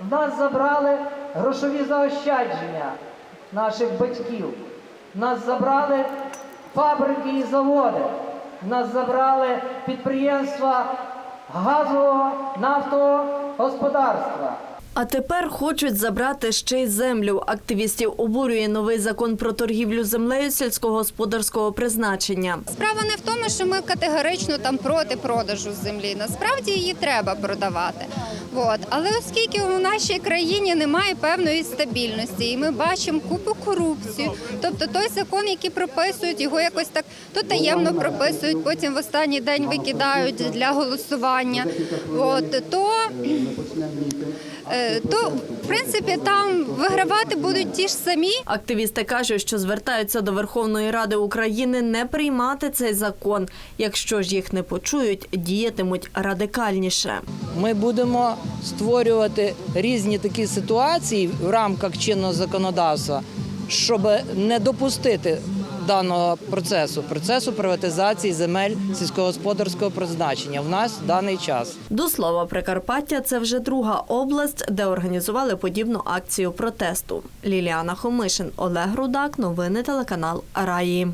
В нас забрали грошові заощадження наших батьків. В нас забрали фабрики і заводи. В нас забрали підприємства газового, нафтового господарства. А тепер хочуть забрати ще й землю. Активістів обурює новий закон про торгівлю землею сільськогосподарського призначення. Справа не в тому, що ми категорично там проти продажу землі. Насправді її треба продавати. От. Але оскільки у нашій країні немає певної стабільності, і ми бачимо купу корупцію, тобто той закон, який прописують, його якось так то таємно прописують, потім в останній день викидають для голосування. От, то, е, то в принципі там вигравати будуть ті ж самі. Активісти кажуть, що звертаються до Верховної Ради України не приймати цей закон. Якщо ж їх не почують, діятимуть радикальніше. Ми будемо створювати різні такі ситуації в рамках чинного законодавства, щоб не допустити даного процесу, процесу приватизації земель сільськогосподарського призначення в нас в даний час. До слова, Прикарпаття це вже друга область, де організували подібну акцію протесту. Ліліана Хомишин, Олег Рудак, новини телеканал Раї.